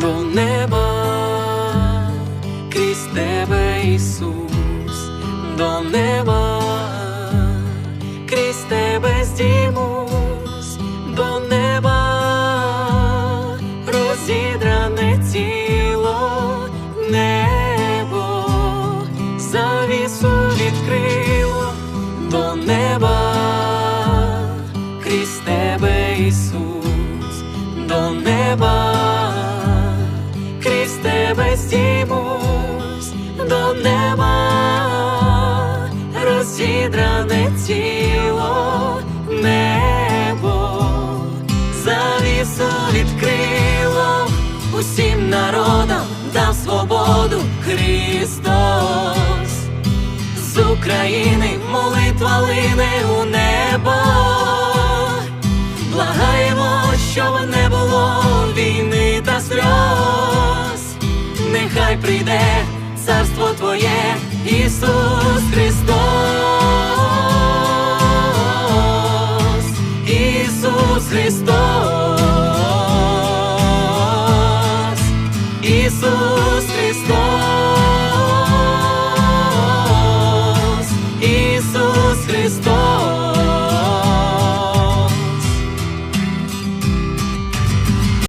до неба, крізь тебе, Ісус, до неба, крізь тебе здіймусь до неба, розідране тіло, небо, завісу відкрило до неба, крізь тебе, Ісус, до неба, неба, розідране тіло, небо, завісу відкрило, усім народам дав свободу Христос. З України молитва лине у небо, благаємо, щоб не було війни та сльоз, нехай прийде Твоє, Ісус Христос, Ісус Христос.